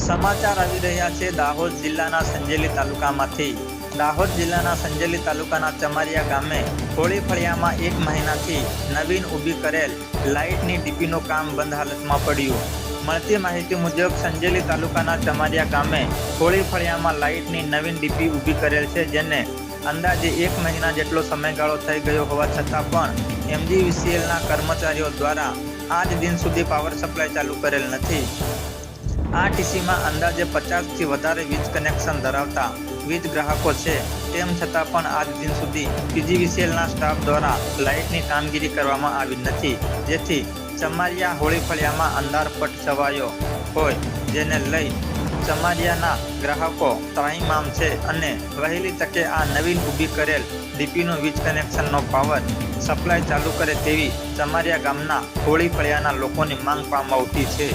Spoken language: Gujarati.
સમાચાર આવી રહ્યા છે દાહોદ જિલ્લાના સંજેલી તાલુકામાંથી. દાહોદ જિલ્લાના સંજેલી તાલુકાના ચમારિયા ગામે હોળી ફળિયામાં એક મહિનાથી નવીન ઊભી કરેલ લાઇટની ડીપીનું કામ બંધ હાલતમાં પડ્યું. મળતી માહિતી મુજબ સંજેલી તાલુકાના ચમારિયા ગામે હોળી ફળિયામાં લાઇટની નવીન ડીપી ઊભી કરેલ છે જેને અંદાજે એક મહિના જેટલો સમયગાળો થઈ ગયો હોવા છતાં પણ એમજીવીસીએલના કર્મચારીઓ દ્વારા આજ દિન સુધી પાવર સપ્લાય ચાલુ કરેલ નથી. આ ટીસીમાં અંદાજે પચાસથી વધારે વીજ કનેક્શન ધરાવતા વીજ ગ્રાહકો છે. તેમ છતાં પણ આજ દિન સુધી પીજીવીસીએલના સ્ટાફ દ્વારા લાઇટની કામગીરી કરવામાં આવી નથી. જેથી ચમારિયા હોળી ફળિયામાં અંધારપટ છવાયો હોય, જેને લઈ ચમારિયાના ગ્રાહકો ત્રાહિમામ છે અને વહેલી તકે આ નવીન ઊભી કરેલ ડીપીનું વીજ કનેક્શનનો પાવર સપ્લાય ચાલુ કરે તેવી ચમારિયા ગામના હોળી ફળિયાના લોકોની માંગ પામવા ઉઠી છે.